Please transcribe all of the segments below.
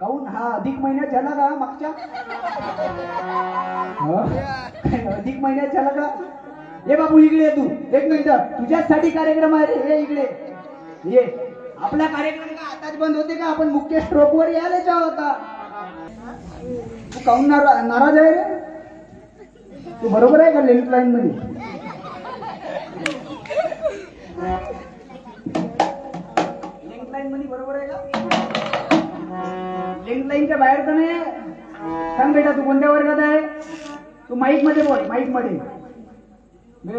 काऊन? हा अधिक महिन्यात झाला का मागच्या? अधिक महिन्यात झाला का? ये बाबू इकडे तू. एक मिनिट. तुझ्याचसाठी कार्यक्रम आहे रे. ये इकडे. ये. आपला कार्यक्रम का आताच बंद होते का? आपण मुख्य स्ट्रोक वर यायला होता तू काऊन नारा- नाराज आहे रे? तू बरोबर आहे का लेंथ लाईन मध्ये? लाईन मध्ये बरोबर आहे का? लेंथ लाईनच्या बाहेर तर नाही सांग बेटा तू कोणत्या वर्गात आहे? तू माईकमध्ये बोल माईकमध्ये.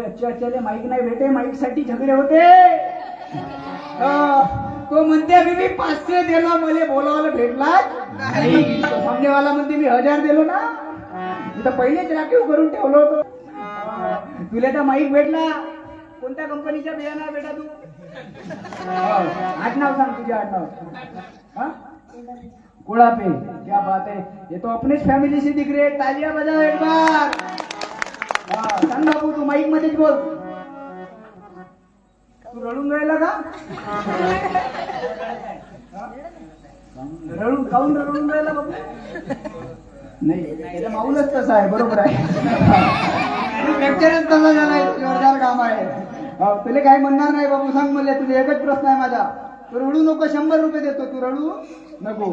अच्छा अच्छा माईक नाही भेटे माईकसाठी झगडे होते. अं, तो म्हणते मी मी पाचशे दिलो मला बोलावायला भेटला. नाही. सामनेवाला म्हणते मी हजार दिलो ना. मी तर पहिलेच राखीव करून ठेवलो होतो. तुला तर माईक भेटला. कोणत्या कंपनीच्या बियाणा बेटा तू? अं, आडनाव सांग तुझे आडनाव हा? गुड़ापे क्या बात है। ये तो अपने फैमिली से दिख रहे हैं तालियां बजाओ एक बार। सांग बाबू तू माईक मध्येच बोल। तू रडून राहिला का? रडून काऊन रडून राहिला बाबू नाही त्याचा माऊलच तसा आहे बरोबर आहे. फ्रॅक्चरच तसा झालाय जोरदार काम आहे. तुला काय म्हणणार नाही बाबू सांग मला तुझे एकच प्रश्न आहे माझा. तू रडू नको शंभर रुपये देतो तू रडू नको.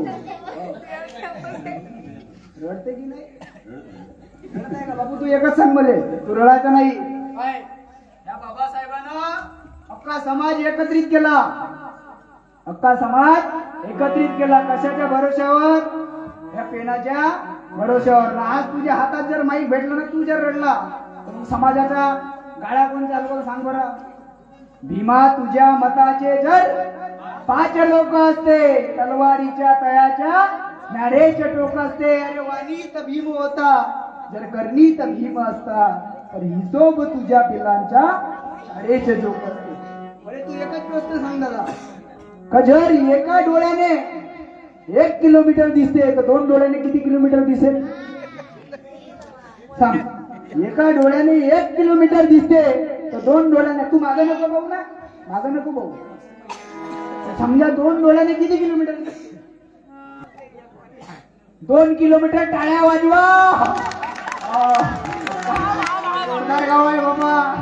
रडते की नाही? का? बाबू तू एकच सांग मले. तू रडायचं नाही. या बाबासाहेबांना अख्खा समाज एकत्रित केला. अख्खा समाज एकत्रित केला. कशाच्या भरोश्यावर? या पेनाच्या भरोश्यावर. ना आज तुझ्या हातात जर माईक भेटला ना तू जर रडला तर समाजाचा गाळा कोण चालवलं सांग बरं. भीमा तुझ्या मताचे जर पाच लोक असते तलवारीच्या तयाच्या नारेचे टोक असते. अरे वाणी तर भीम होता. जर करणी तर भीम असता तर हिशोब तुझ्या पिलांच्या शाळेचे टोक असते. अरे तू एकच गोष्ट सांग दादा एका डोळ्याने एक किलोमीटर दिसते तर दोन डोळ्याने किती किलोमीटर दिसेल? सांग. एका डोळ्याने एक किलोमीटर दिसते तर दोन डोळ्याने. तू मागं नको भाऊ ना. मागं नको भाऊ समजा दोन डोळ्याने किती किलोमीटर? दोन किलोमीटर टाळ्या वाजवा. आह. गाव आहे बाबा?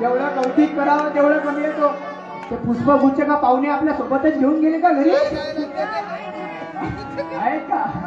जेवढं कौतिक करावं तेवढं कमी येतो. ते पुष्पगुच्छ का पाहुणे आपल्या सोबतच घेऊन गेले का घरी? आहेत का?